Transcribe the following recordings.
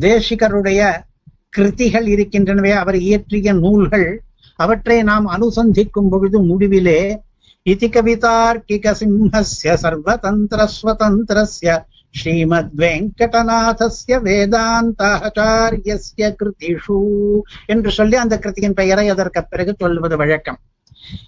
தேசிகருடைய கிருதிகள் இருக்கின்றனவே அவர் இயற்றிய நூல்கள் அவற்றை நாம் அனுசந்திக்கும் பொழுது முடிவிலே இதி கவிதார்க்கிக சிம்ஹஸ்ய சர்வதந்திர ஸ்வதந்திரஸ்ய ஸ்ரீமத் வெங்கடநாதஸ்ய வேதாந்தாச்சாரியஸ்ய கிருதிஷு என்று சொல்லி அந்த கிருத்தியின் பெயரை அதற்கு பிறகு சொல்வது வழக்கம்.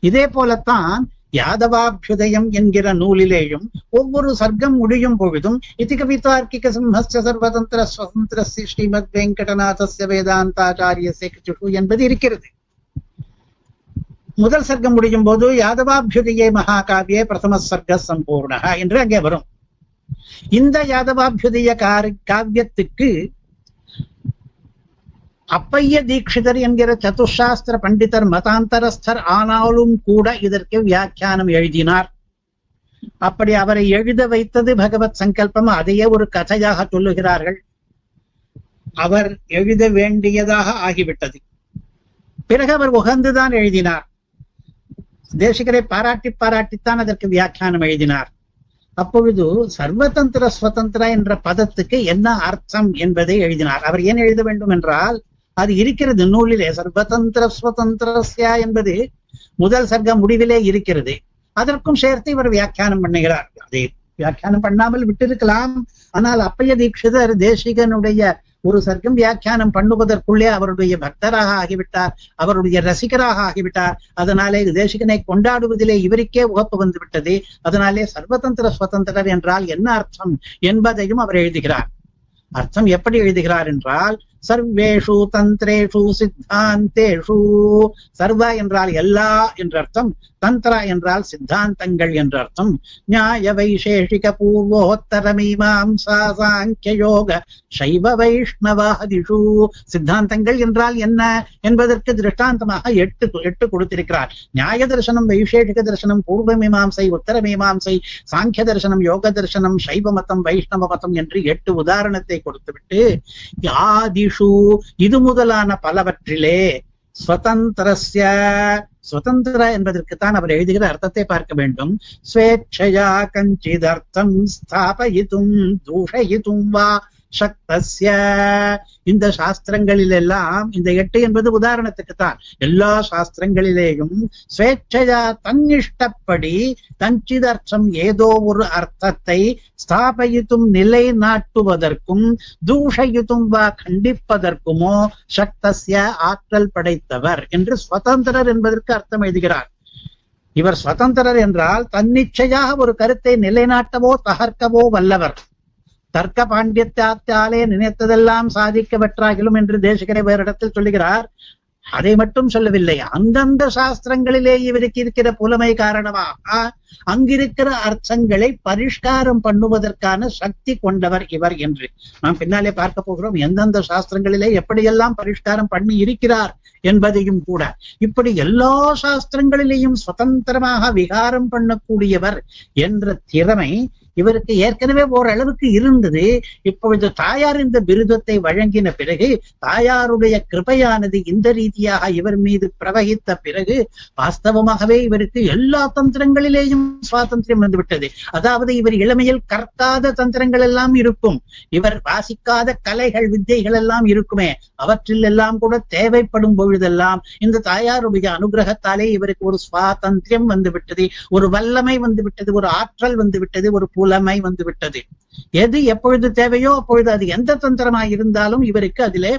இதே போலத்தான் யாதவாபியுதயம் என்கிற நூலிலேயும் ஒவ்வொரு சர்க்கம் முடியும் பொழுதும் இதி கவிதார்க்கிக சிம்ஹஸ்ய சர்வதந்திர ஸ்வதந்திரஸ்ய ஸ்ரீமத் வெங்கடநாதஸ்ய வேதாந்தாச்சாரிய சேகச்சுடு என்பது இருக்கிறது. முதல் சர்க்கம் முடியும் போது யாதவாபியுதயே மகாகாவியே பிரதம சர்க்க சம்பூர்ணா என்று அங்கே வரும். இந்த யாதவாபியுதய காரி காவியத்துக்கு அப்பைய தீட்சிதர் என்கிற சதுசாஸ்திர பண்டிதர் மதாந்தரஸ்தர் ஆனாலும் கூட இதற்கு வியாக்கியானம் எழுதினார். அப்படி அவரை எழுத வைத்தது பகவத் சங்கல்பம். அதையே ஒரு கதையாக சொல்லுகிறார்கள். அவர் எழுத வேண்டியதாக ஆகிவிட்டது. பிறகு அவர் உகந்துதான் எழுதினார். தேசிகரை பாராட்டி பாராட்டித்தான் அதற்கு வியாக்கியானம் எழுதினார். அப்பொழுது சர்வதந்திர சுதந்திர என்ற பதத்துக்கு என்ன அர்த்தம் என்பதை எழுதினார். அவர் ஏன் எழுத வேண்டும் என்றால் அது இருக்கிறது நூலிலே. சர்வதந்திர ஸ்வதந்திரஸ்யா என்பது முதல் சர்க்கம் முடிவிலே இருக்கிறது. அதற்கும் சேர்த்து இவர் வியாக்கியானம் பண்ணுகிறார். அதை வியாக்கியானம் பண்ணாமல் விட்டிருக்கலாம். ஆனால் அப்பைய தீட்சிதர் தேசிகனுடைய ஒரு சர்க்கம் வியாக்கியானம் பண்ணுவதற்குள்ளே அவருடைய பக்தராக ஆகிவிட்டார். அவருடைய ரசிகராக ஆகிவிட்டார். அதனாலே தேசிகனை கொண்டாடுவதிலே இவருக்கே உகப்பு வந்து விட்டது அதனாலே சர்வதந்திர சுதந்திரர் என்றால் என்ன அர்த்தம் என்பதையும் அவர் எழுதுகிறார். அர்த்தம் எப்படி எழுதுகிறார் என்றால் சர்வேஷு தந்திரேஷு சித்தாந்தேஷு. சர்வ என்றால் எல்லா என்ற அர்த்தம். தந்திர என்றால் சித்தாந்தங்கள் என்ற அர்த்தம். நியாய வைசேஷிக பூர்வோத்தர மீமாம்சா சாங்கிய யோக சைவ வைஷ்ணவாதிஷு சித்தாந்தங்கள் என்றால் என்ன என்பதற்கு திருஷ்டாந்தமாக எட்டு எட்டு கொடுத்திருக்கிறார். நியாய தரிசனம் வைசேஷிக தரிசனம் பூர்வ மீமாம்சை உத்தர மீமாம்சை சாங்கிய தரிசனம் யோக தரிசனம் சைவ மதம் வைஷ்ணவ மதம் என்று எட்டு உதாரணத்தை கொடுத்துவிட்டு ஆதிஷு இது முதலான பலவற்றிலே ஸ்வதந்திரஸ்ய சுதந்திர என்பதற்குத்தான் அவர் எழுதுகிற அர்த்தத்தை பார்க்க வேண்டும். ஸ்வேச்சையா கஞ்சிதர்த்தம் ஸ்தாபயித்தும் தூஷயித்தும் வா. சக்தஸ்ய. இந்த சாஸ்திரங்களில் எல்லாம் இந்த எட்டு என்பது உதாரணத்துக்குத்தான். எல்லா சாஸ்திரங்களிலேயும் ஸ்வேச்சையா தன்னிஷ்டப்படி தஞ்சிதர்த்தம் ஏதோ ஒரு அர்த்தத்தை ஸ்தாபயித்தும் நிலைநாட்டுவதற்கும் தூஷயித்தும் வா கண்டிப்பதற்குமோ சக்தஸ்ய ஆற்றல் படைத்தவர் என்று சுதந்திரர் என்பதற்கு அர்த்தம் எழுதுகிறார். இவர் சுதந்திரர் என்றால் தன்னிச்சையாக ஒரு கருத்தை நிலைநாட்டவோ தகர்க்கவோ வல்லவர். தர்க்க பாண்டியத்தாத்தாலே நினைத்ததெல்லாம் சாதிக்க பெற்றாகிலும் என்று தேசிகரை வேறிடத்தில் சொல்லுகிறார். அதை மட்டும் சொல்லவில்லை. அந்தந்த சாஸ்திரங்களிலே இவருக்கு இருக்கிற புலமை காரணமாக அங்கிருக்கிற அர்த்தங்களை பரிஷ்காரம் பண்ணுவதற்கான சக்தி கொண்டவர் இவர் என்று. நாம் பின்னாலே பார்க்க போகிறோம் எந்தெந்த சாஸ்திரங்களிலே எப்படியெல்லாம் பரிஷ்காரம் பண்ணி இருக்கிறார் என்பதையும் கூட. இப்படி எல்லா சாஸ்திரங்களிலேயும் சுதந்திரமாக விகாரம் பண்ணக்கூடியவர் என்ற திறமை இவருக்கு ஏற்கனவே ஓரளவுக்கு இருந்தது. இப்பொழுது தாயார் இந்த பிருதத்தை வழங்கின பிறகு தாயாருடைய கிருபையானது இந்த ரீதியாக இவர் மீது பிரவகித்த பிறகு வாஸ்தவமாகவே இவருக்கு எல்லா தந்திரங்களிலேயும் சுவாதந்திரம் வந்துவிட்டது. அதாவது இவர் இளமையில் கற்காத தந்திரங்கள் எல்லாம் இருக்கும். இவர் வாசிக்காத கலைகள் வித்தைகள் எல்லாம் இருக்குமே. அவற்றில் எல்லாம் கூட தேவைப்படும் பொழுதெல்லாம் இந்த தாயாருடைய அனுகிரகத்தாலே இவருக்கு ஒரு சுவாதந்திரம் வந்துவிட்டது. ஒரு வல்லமை வந்து விட்டது ஒரு ஆற்றல் வந்து விட்டது ஒரு புலமை வந்து விட்டது எது எப்பொழுது தேவையோ அப்பொழுது அது எந்த தந்திரமாய் இருந்தாலும் இவருக்கு அதிலே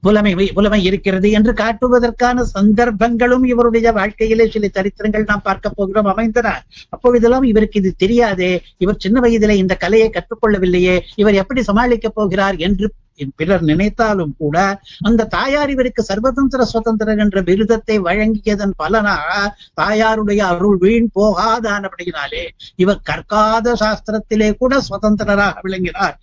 புலமை புலமை இருக்கிறது என்று காட்டுவதற்கான சந்தர்ப்பங்களும் இவருடைய வாழ்க்கையிலே சில சரித்திரங்கள் நாம் பார்க்க போகிறோம் அமைந்தன. அப்பொழுதெல்லாம் இவருக்கு இது தெரியாதே. இவர் சின்ன வயதிலே இந்த கலையை கற்றுக்கொள்ளவில்லையே. இவர் எப்படி சமாளிக்கப் போகிறார் என்று பிறர் நினைத்தாலும் கூட அந்த தாயார் இவருக்கு சர்வதந்திர சுதந்திரர் என்ற விருதத்தை வழங்கியதன் பலனாக தாயாருடைய அருள் வீண் போகாதானபடியினாலே இவர் கற்காத சாஸ்திரத்திலே கூட சுதந்திரராக விளங்கினார்.